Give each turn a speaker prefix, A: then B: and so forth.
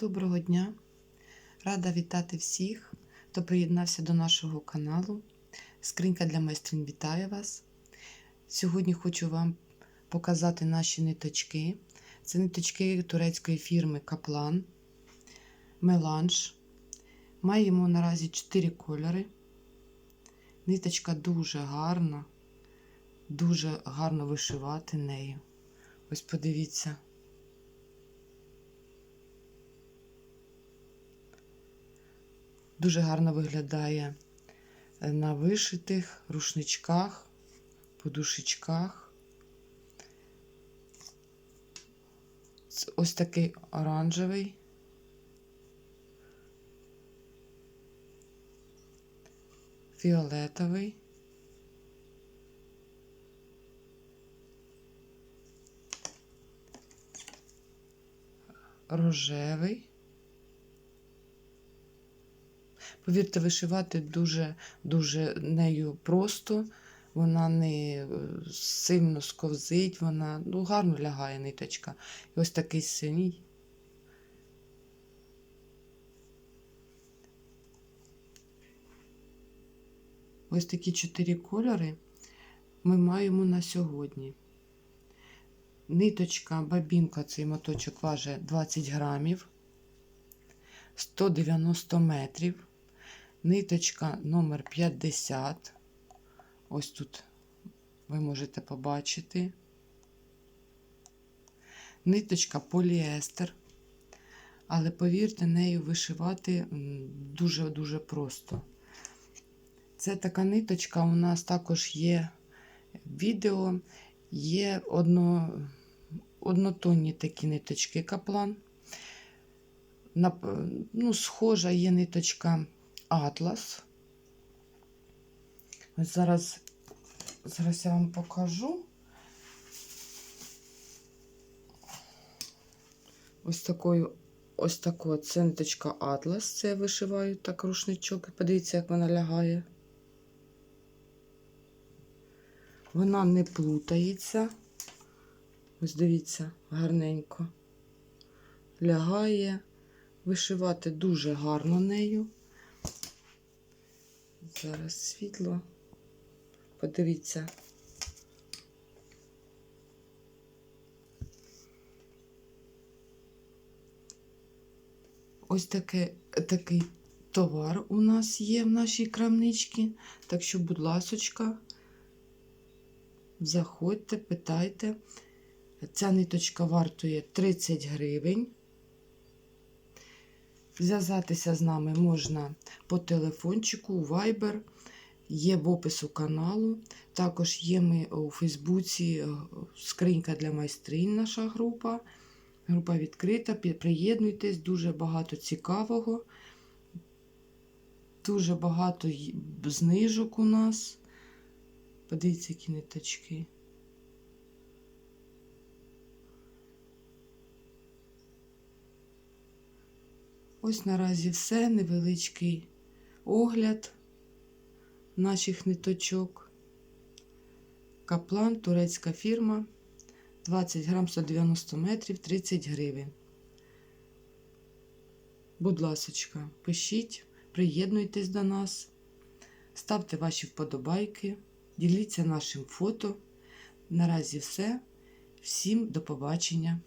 A: Доброго дня! Рада вітати всіх, хто приєднався до нашого каналу. Скринька для майстрин вітає вас. Сьогодні хочу вам показати наші ниточки. Це ниточки турецької фірми Каплан Меланж. Маємо наразі 4 кольори. Ниточка дуже гарна, дуже гарно вишивати нею. Ось подивіться. Дуже гарно виглядає на вишитих рушничках, подушечках. Ось такий оранжевий. Фіолетовий. Рожевий. Повірте, вишивати дуже-дуже нею просто, вона не е, сильно сковзить, вона ну, гарно лягає ниточка. І ось такий синій. Ось такі чотири кольори ми маємо на сьогодні. Ниточка, бабінка, цей моточок важить 20 грамів, 190 метрів. Ниточка номер 50. Ось тут ви можете побачити. Ниточка поліестер. Але, повірте, нею вишивати дуже-дуже просто. Це така ниточка, у нас також є відео, є одно, однотонні такі ниточки каплан. Ну, Схожа є ниточка атлас. Ось зараз, зараз я вам покажу. Ось такою, ось такою це ниточка атлас. Це я вишиваю так рушничок. Подивіться, як вона лягає. Вона не плутається. Ось дивіться, гарненько. Лягає. Вишивати дуже гарно нею. Зараз світло. Подивіться. Ось таке, такий товар у нас є в нашій крамничці. Так що, будь ласочка, заходьте, питайте. Ця ниточка вартує 30 гривень. Зв'язатися з нами можна по телефончику, Viber, є в опису каналу. Також є ми у Фейсбуці скринька для майстринь, наша група. Група відкрита. Приєднуйтесь, дуже багато цікавого, дуже багато знижок у нас. Подивіться, які ниточки. Ось наразі все, невеличкий огляд наших ниточок. Каплан, турецька фірма, 20 грам 190 метрів, 30 гривень. Будь ласочка, пишіть, приєднуйтесь до нас, ставте ваші вподобайки, діліться нашим фото. Наразі все. Всім до побачення!